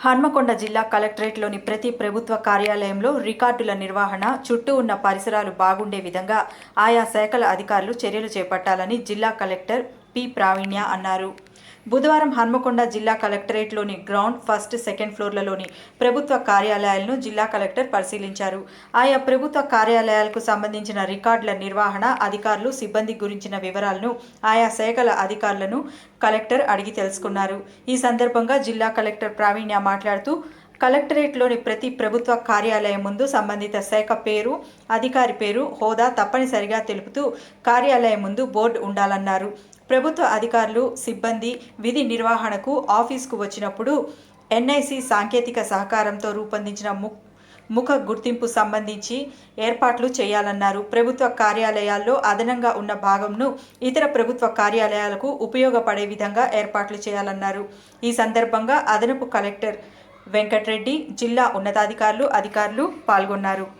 హన్మకొండ జిల్లా కలెక్టరేట్లోని ప్రతి ప్రభుత్వ కార్యాలయంలో రికార్డుల నిర్వహణ చుట్టూ ఉన్న పరిసరాలు బాగుండే విధంగా ఆయా శాఖల అధికారులు చర్యలు చేపట్టాలని జిల్లా కలెక్టర్ పి. ప్రావీణ్య అన్నారు. బుధవారం హన్మకొండ జిల్లా కలెక్టరేట్లోని గ్రౌండ్ ఫస్ట్ సెకండ్ ఫ్లోర్లలోని ప్రభుత్వ కార్యాలయాలను జిల్లా కలెక్టర్ పరిశీలించారు. ఆయా ప్రభుత్వ కార్యాలయాలకు సంబంధించిన రికార్డుల నిర్వహణ అధికారులు సిబ్బంది గురించిన వివరాలను ఆయా శాఖల అధికారులను కలెక్టర్ అడిగి తెలుసుకున్నారు. ఈ సందర్భంగా జిల్లా కలెక్టర్ ప్రావీణ్య మాట్లాడుతూ కలెక్టరేట్లోని ప్రతి ప్రభుత్వ కార్యాలయం ముందు సంబంధిత శాఖ పేరు అధికారి పేరు హోదా తప్పనిసరిగా తెలుపుతూ కార్యాలయం ముందు బోర్డు ఉండాలన్నారు. ప్రభుత్వ అధికారులు సిబ్బంది విధి నిర్వహణకు ఆఫీస్కు వచ్చినప్పుడు ఎన్ఐసి సాంకేతిక సహకారంతో రూపొందించిన ము ముఖ గుర్తింపు సంబంధించి ఏర్పాట్లు చేయాలన్నారు. ప్రభుత్వ కార్యాలయాల్లో అదనంగా ఉన్న భాగంను ఇతర ప్రభుత్వ కార్యాలయాలకు ఉపయోగపడే విధంగా ఏర్పాట్లు చేయాలన్నారు. ఈ సందర్భంగా అదనపు కలెక్టర్ వెంకట్రెడ్డి జిల్లా ఉన్నతాధికారులు అధికారులు పాల్గొన్నారు.